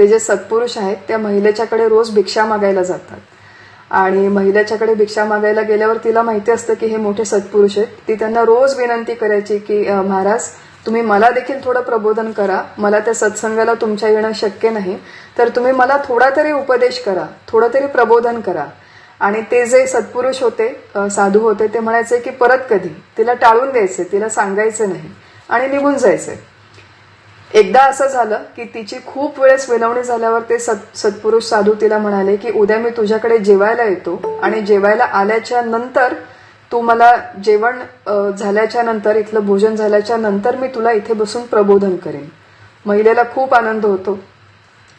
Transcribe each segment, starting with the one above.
ते जे सत्पुरुष आहेत त्या महिलेच्याकडे रोज भिक्षा मागायला जातात. आणि महिलेच्याकडे भिक्षा मागायला गेल्यावर तिला माहिती असतं की हे मोठे सत्पुरुष आहेत. ती त्यांना रोज विनंती करायची की महाराज तुम्ही मला देखील थोडं प्रबोधन करा. मला त्या सत्संगाला तुमच्या येणं शक्य नाही. तर तुम्ही मला थोडा तरी उपदेश करा. थोडं तरी प्रबोधन करा. आणि ते जे सत्पुरुष होते साधू होते ते म्हणायचे की परत कधी? तिला टाळून द्यायचे तिला सांगायचे नाही आणि निघून जायचे. एकदा असं झालं की तिची खूप वेळेस विनवणी झाल्यावर ते सत सत्पुरुष साधू तिला म्हणाले की उद्या मी तुझ्याकडे जेवायला येतो आणि जेवायला आल्याच्यानंतर तू मला जेवण झाल्याच्यानंतर इथलं भोजन झाल्याच्यानंतर मी तुला इथे बसून प्रबोधन करेन. महिलेला खूप आनंद होतो.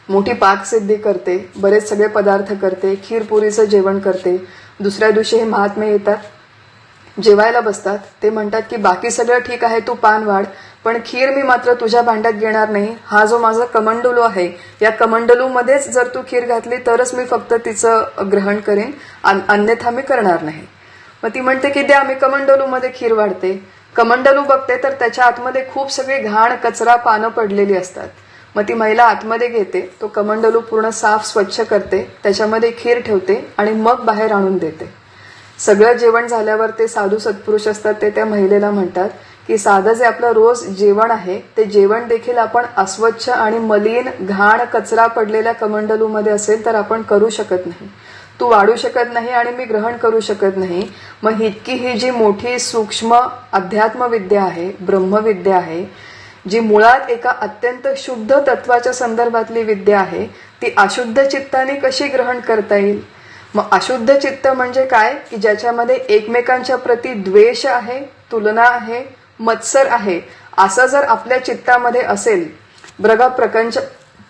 मोठी पाकसिद्धी करते बरेच सगळे पदार्थ करते खीरपुरीचं जेवण करते. दुसऱ्या दिवशी हे महात्मे येतात जेवायला बसतात. ते म्हणतात की बाकी सगळं ठीक आहे तू पान वाढ. पण खीर मी मात्र तुझ्या भांड्यात घेणार नाही. हा जो माझा कमंडलू आहे या कमंडलूमध्येच जर तू खीर घातली तरच मी फक्त तिचं ग्रहण करेन. अन- अन्यथा मी करणार नाही. मग ती म्हणते की द्या मी कमंडलूमध्ये खीर वाढते. कमंडलू बघते तर त्याच्या आतमध्ये खूप सगळे घाण कचरा पानं पडलेली असतात. मग ती महिला आतमध्ये घेते तो कमंडलू पूर्ण साफ स्वच्छ करते त्याच्यामध्ये खीर ठेवते आणि मग बाहेर आणून देते. सगळं जेवण झाल्यावर ते साधू सत्पुरुष असतात ते त्या महिलेला म्हणतात की साधं जे आपलं रोज जेवण आहे ते जेवण देखील आपण अस्वच्छ आणि मलिन घाण कचरा पडलेल्या कमंडलूमध्ये असेल तर आपण करू शकत नाही. तू वाढू शकत नाही आणि मी ग्रहण करू शकत नाही. मग इतकी ही जी मोठी सूक्ष्म अध्यात्मविद्या आहे ब्रह्मविद्या आहे जी मुळात एका अत्यंत शुद्ध तत्वाच्या संदर्भातली विद्या आहे ती अशुद्ध चित्ताने कशी ग्रहण करता येईल? मग अशुद्ध चित्त म्हणजे काय? की ज्याच्यामध्ये एकमेकांच्या प्रती द्वेष आहे तुलना आहे मत्सर आहे. असं जर आपल्या चित्तामध्ये असेल ब्रगा प्रपंच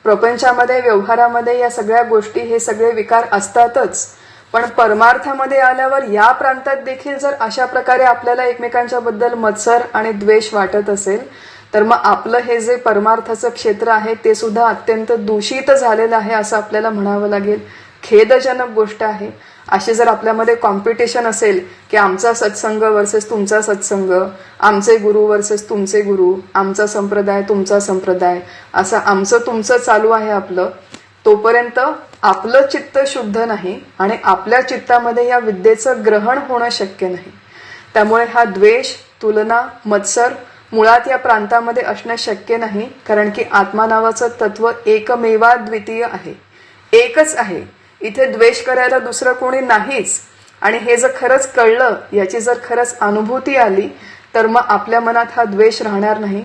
प्रपंचामध्ये व्यवहारामध्ये या सगळ्या गोष्टी हे सगळे विकार असतातच. पण परमार्थामध्ये आल्यावर या प्रांतात देखील जर अशा प्रकारे आपल्याला एकमेकांच्या बद्दल मत्सर आणि द्वेष वाटत असेल तर मग आपलं हे जे परमार्थाचं क्षेत्र आहे ते सुद्धा अत्यंत दूषित झालेलं आहे असं आपल्याला म्हणावं लागेल. खेदजनक गोष्ट आहे. अशी जर आपल्यामध्ये कॉम्पिटिशन असेल की आमचा सत्संग वर्सेस तुमचा सत्संग आमचे गुरु वर्सेस तुमचे गुरु आमचा संप्रदाय तुमचा संप्रदाय असं आमचं तुमचं चालू आहे आपलं तोपर्यंत आपलं चित्त शुद्ध नाही आणि आपल्या चित्तामध्ये या विद्येचं ग्रहण होणं शक्य नाही. त्यामुळे हा द्वेष तुलना मत्सर मुळात या प्रांतामध्ये असणं शक्य नाही कारण की आत्मा नावाचं तत्व एकमेवा द्वितीय आहे. एकच आहे. इथे द्वेष करायला दुसरं कोणी नाहीच. आणि हे जर खरंच कळलं याची जर खरंच अनुभूती आली तर मग आपल्या मनात हा द्वेष राहणार नाही.